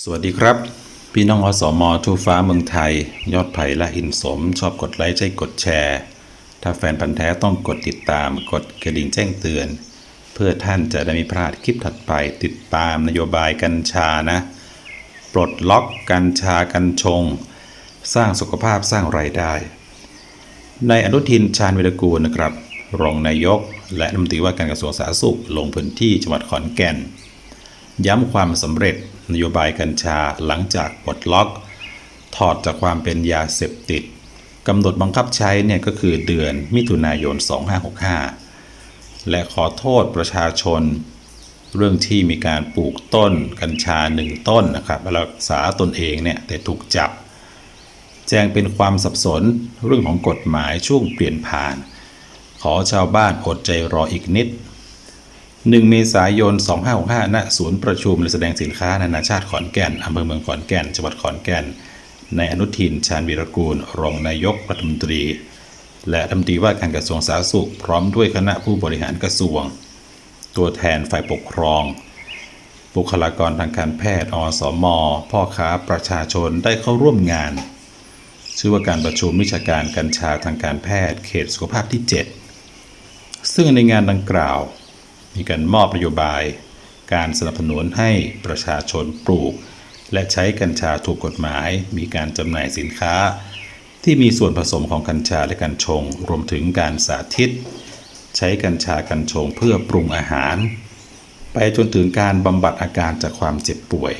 สวัสดีครับ พี่น้องอสมทั่วฟ้าเมืองไทย ยอดไผ่และอินสม ชอบกดไลค์ใช่กดแชร์ ถ้าแฟนพันธ์แท้ต้องกดติดตามกดกระดิ่งแจ้งเตือน เพื่อท่านจะได้ไม่พลาดคลิปถัดไปติดตามนโยบายกัญชานะ ปลดล็อกกัญชากัญชง สร้างสุขภาพสร้างไรายได้ ในอนุทินชาญวิรกูลนะครับรองนายก และรัฐมนตรีว่าการกระทรวงสาธารณสุขลงพื้นที่จังหวัดขอนแก่น ย้ำความสำเร็จ นโยบายกัญชาหลังจากปลดล็อก ถอดจากความเป็นยาเสพติดกำหนดบังคับใช้เนี่ยก็คือเดือนมิถุนายน 2565 และขอโทษประชาชน เรื่องที่มีการปลูกต้นกัญชาหนึ่งต้นนะครับรักษาตนเองเนี่ยแต่ถูกจับ แจ้งเป็นความสับสนเรื่องของกฎหมายช่วงเปลี่ยนผ่าน ขอชาวบ้านอดใจรออีกนิด 1 เมษายน 2565ณศูนย์ประชุมและแสดงสินค้านานาชาติขอนแก่นอำเภอเมืองขอนแก่นจังหวัดขอนแก่นในอนุทิน ชาญวีรกูล รองนายกรัฐมนตรี และรัฐมนตรีว่าการกระทรวงสาธารณสุข พร้อมด้วยคณะผู้บริหารกระทรวง ตัวแทนฝ่ายปกครอง บุคลากรทางการแพทย์อสม พ่อค้าประชาชนได้เข้าร่วมงาน ชื่อว่าการประชุมวิชาการกัญชาทางการแพทย์ เขตสุขภาพที่ 7 ซึ่งในงานดังกล่าว มีการมอบนโยบาย การสนับสนุนให้ประชาชนปลูก และใช้กัญชาถูกกฎหมาย มีการจำหน่ายสินค้า ที่มีส่วนผสมของกัญชาและกัญชง รวมถึงการสาธิต ใช้กัญชากัญชงเพื่อปรุงอาหาร ไปจนถึงการบำบัดอาการจากความเจ็บป่วย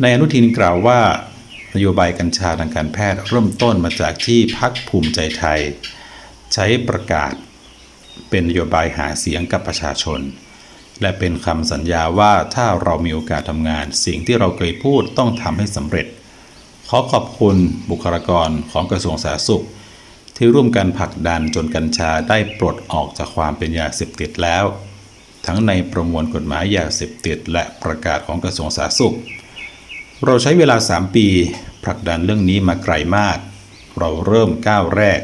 ในอนุทินกล่าวว่านโยบายกัญชาทางการแพทย์เริ่มต้นมาจากที่พักภูมิใจไทย ใช้ประกาศ เป็นนโยบายหาเสียงกับประชาชน และเป็นคำสัญญาว่าถ้าเรามีโอกาสทำงาน สิ่งที่เราเคยพูดต้องทำให้สำเร็จ ขอขอบคุณบุคลากรของกระทรวงสาธารณสุข ที่ร่วมกันผลักดันจนกัญชาได้ปลดออกจากความเป็นยาเสพติดแล้ว ทั้งในประมวลกฎหมายยาเสพติดและประกาศของกระทรวงสาธารณสุข เราใช้เวลา 3 ปีผลักดันเรื่องนี้มาไกลมาก เราเริ่มก้าวแรก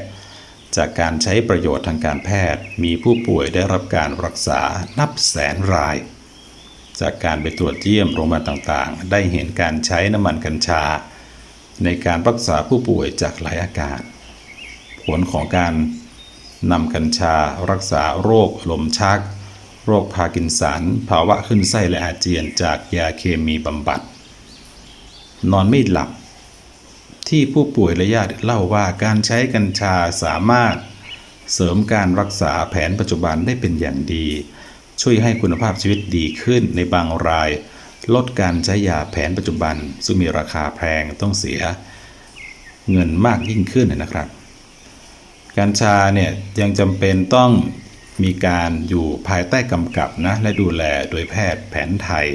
จากการใช้ประโยชน์ทางการแพทย์ มีผู้ป่วยได้รับการรักษานับแสนราย จากการไปตรวจเยี่ยมโรงพยาบาลต่างๆ ได้เห็นการใช้น้ำมันกัญชา ในการรักษาผู้ป่วยจากหลายอาการ ผลของการนำกัญชา รักษาโรคลมชัก โรคพาร์กินสัน ภาวะขึ้นไส้และอาเจียนจากยาเคมีบำบัด นอนไม่หลับ ที่ผู้ป่วยและญาติเล่าว่าการใช้กัญชาสามารถเสริมการรักษาแผนปัจจุบันได้เป็นอย่างดี ช่วยให้คุณภาพชีวิตดีขึ้นในบางราย ลดการใช้ยาแผนปัจจุบัน ซึ่งมีราคาแพงต้องเสีย เงินมากยิ่งขึ้นนะครับ กัญชาเนี่ยยังจำเป็นต้องมีการอยู่ภายใต้กำกับนะและดูแลโดยแพทย์แผนไทย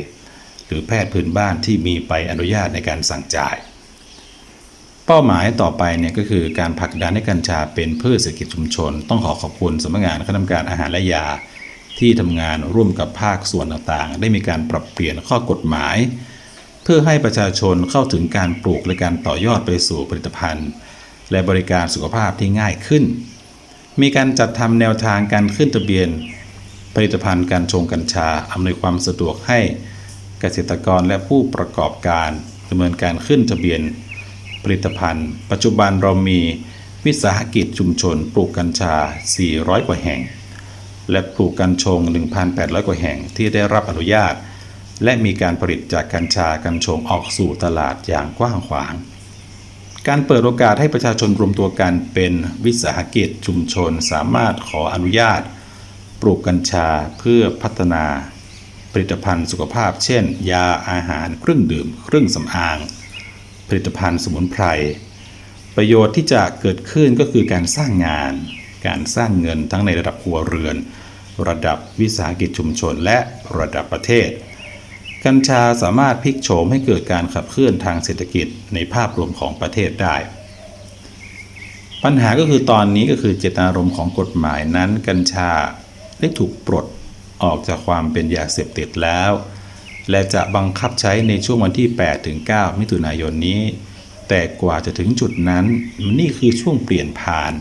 หรือแพทย์พื้นบ้านที่มีใบอนุญาตในการสั่งจ่าย เป้าหมายต่อไปเนี่ยก็คือการผลักดันให้กัญชาเป็นพืชเศรษฐกิจชุมชน ต้องขอขอบคุณสำนักงานคณะกรรมการอาหารและยา ที่ทำงานร่วมกับภาคส่วนต่างๆ ได้มีการปรับเปลี่ยนข้อกฎหมาย เพื่อให้ประชาชนเข้าถึงการปลูกและการต่อยอดไปสู่ผลิตภัณฑ์ และบริการสุขภาพที่ง่ายขึ้น มีการจัดทำแนวทางการขึ้นทะเบียน ผลิตภัณฑ์การชงกัญชาอำนวยความสะดวกให้เกษตรกรและผู้ประกอบการดำเนินการขึ้นทะเบียน ผลิตภัณฑ์ ปัจจุบันเรามีวิสาหกิจชุมชน ปลูกกัญชา 400 กว่าแห่ง และปลูกกัญชง 1,800 กว่าแห่งที่ได้รับอนุญาต และมีการผลิตจากกัญชากัญชงออกสู่ตลาดอย่างกว้างขวาง การเปิดโอกาสให้ประชาชนรวมตัวกันเป็นวิสาหกิจชุมชนสามารถขออนุญาต ปลูกกัญชาเพื่อพัฒนาผลิตภัณฑ์สุขภาพ เช่น ยาอาหารเครื่องดื่ม เครื่องสำอาง ผลิตภัณฑ์สมุนไพร ประโยชน์ที่จะเกิดขึ้นก็คือการสร้างงาน การสร้างเงินทั้งในระดับครัวเรือน ระดับวิสาหกิจชุมชนและระดับประเทศ กัญชาสามารถพลิกโฉมให้เกิดการขับเคลื่อนทางเศรษฐกิจในภาพรวมของประเทศได้ปัญหาก็คือตอนนี้ก็คือเจตนารมณ์ของกฎหมายนั้น กัญชาได้ถูกปลดออกจากความเป็นยาเสพติดแล้ว และจะบังคับใช้ในช่วงวันที่ 8 ถึง 9 มิถุนายนนี้ แต่กว่าจะถึงจุดนั้นนี่คือช่วงเปลี่ยนผ่าน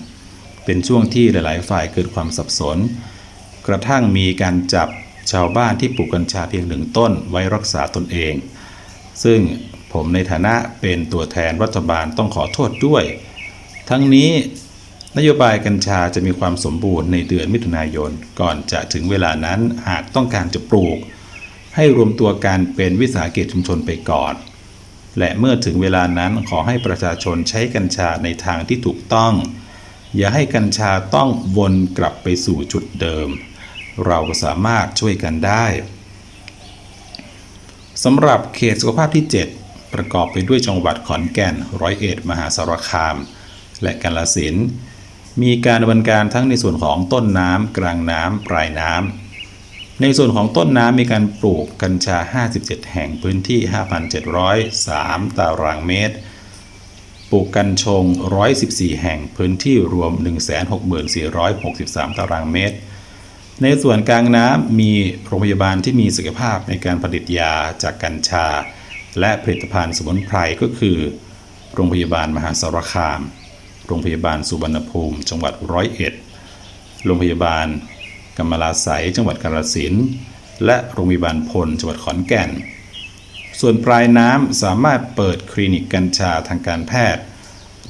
เป็นช่วงที่หลาย ๆ ฝ่ายเกิดความสับสน กระทั่งมีการจับชาวบ้านที่ปลูกกัญชาเพียงหนึ่งต้นไว้รักษาตนเอง ซึ่งผมในฐานะเป็นตัวแทนรัฐบาลต้องขอโทษด้วย ทั้งนี้นโยบายกัญชาจะมีความสมบูรณ์ในเดือนมิถุนายน ก่อนจะถึงเวลานั้นหากต้องการจะปลูก ให้รวมตัวกันเป็นวิสาหกิจชุมชนไปก่อน และเมื่อถึงเวลานั้นขอให้ประชาชนใช้กัญชาในทางที่ถูกต้อง อย่าให้กัญชาต้องวนกลับไปสู่จุดเดิม เราสามารถช่วยกันได้สำหรับเขตสุขภาพที่ 7 ประกอบไปด้วยจังหวัดขอนแก่น ร้อยเอ็ด มหาสารคาม และกาฬสินธ์มีการดำเนินการทั้งในส่วนของต้นน้ำกลางน้ำปลายน้ำ ในส่วนของต้นน้ำมีการปลูกกัญชา 57 แห่งพื้นที่ 5,703 ตารางเมตร ปลูกกัญชง 114 แห่งพื้นที่รวม 164,63 ตารางเมตร ในส่วนกลางน้ำมีโรงพยาบาลที่มีศักยภาพในการผลิตยาจากกัญชา และผลิตภัณฑ์สมุนไพรก็คือ โรงพยาบาลมหาสารคาม โรงพยาบาลสุวรรณภูมิ จังหวัดร้อยเอ็ด โรงพยาบาล กำมะลาไสยจังหวัดกาฬสินธุ์และโรงพยาบาลพลจังหวัดขอนแก่น ส่วนปลายน้ำสามารถเปิดคลินิกกัญชาทางการแพทย์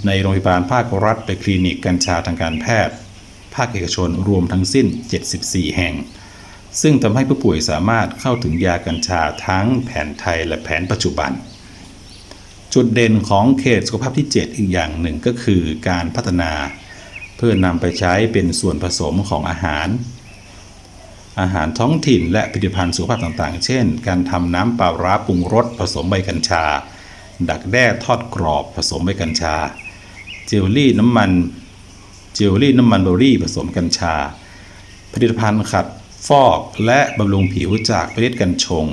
ในโรงพยาบาลภาครัฐไปคลินิกกัญชาทางการแพทย์ ภาคเอกชนรวมทั้งสิ้น 74 แห่ง ซึ่งทำให้ผู้ป่วยสามารถเข้าถึงยากัญชาทั้งแผนไทยและแผนปัจจุบัน จุดเด่นของเขตสุขภาพที่ 7 อีกอย่างหนึ่งก็คือการพัฒนา เพื่อนำไปใช้เป็นส่วนผสมของอาหาร อาหารท้องถิ่นและผลิตภัณฑ์สุขภาพต่างๆ เช่น การทำน้ำปลาร้าปรุงรสผสมใบกัญชา ดักแด้ทอดกรอบผสมใบกัญชา เจลลี่น้ำมัน เจลลี่น้ำมันเบอร์รี่ผสมกัญชา ผลิตภัณฑ์ขัดฟอกและบำรุงผิวจากเมล็ดกัญชง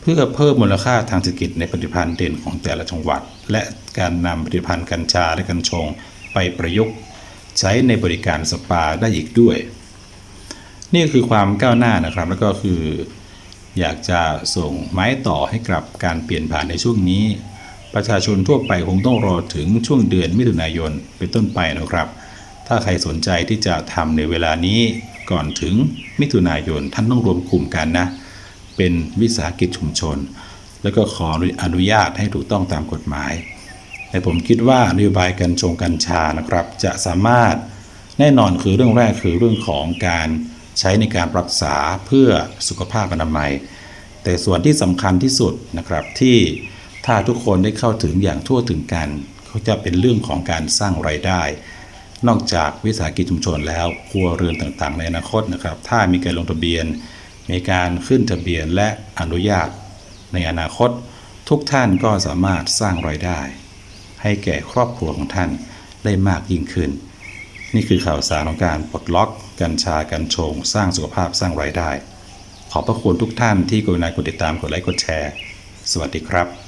เพื่อเพิ่มมูลค่าทางเศรษฐกิจในผลิตภัณฑ์เด่นของแต่ละจังหวัด และการนำผลิตภัณฑ์กัญชาและกัญชงไปประยุกต์ ใช้ในบริการสปาได้อีกด้วย นี่คือความก้าวหน้านะครับ แล้วก็คืออยากจะส่งไม้ต่อให้กับการเปลี่ยนผ่านในช่วงนี้ ประชาชนทั่วไปคงต้องรอถึงช่วงเดือนมิถุนายนเป็นต้นไปนะครับ ถ้าใครสนใจที่จะทำในเวลานี้ก่อนถึงมิถุนายนท่านต้องรวมกลุ่มกันนะ เป็นวิสาหกิจชุมชน แล้วก็ขออนุญาตให้ถูกต้องตามกฎหมาย แต่ผมคิดว่านโยบายกัญชงกัญชานะครับ จะสามารถแน่นอนคือเรื่องแรกคือเรื่องของการ ใช้ในการรักษาเพื่อสุขภาพอนามัย แต่ส่วนที่สำคัญที่สุดนะครับที่ถ้าทุกคนได้เข้าถึงอย่างทั่วถึงกันก็จะเป็นเรื่องของการสร้างไรายได้ นอกจากวิสาหกิจชุมชนแล้วครัวเรือนต่างๆ ในอนาคตนะครับ ถ้ามีการลงทะเบียน มีการขึ้นทะเบียนและอนุญาต ในอนาคต ทุกท่านก็สามารถสร้างไรายได้ ให้แก่ครอบครัวของท่านได้มากยิ่งขึ้น นี่คือข่าวสารของการปลดล็อก กัญชากัญชง สร้างสุขภาพสร้างไรายได้ ขอบพระคุณทุกท่านที่กรุณากดติดตามกดไลค์กดแชร์ สวัสดีครับ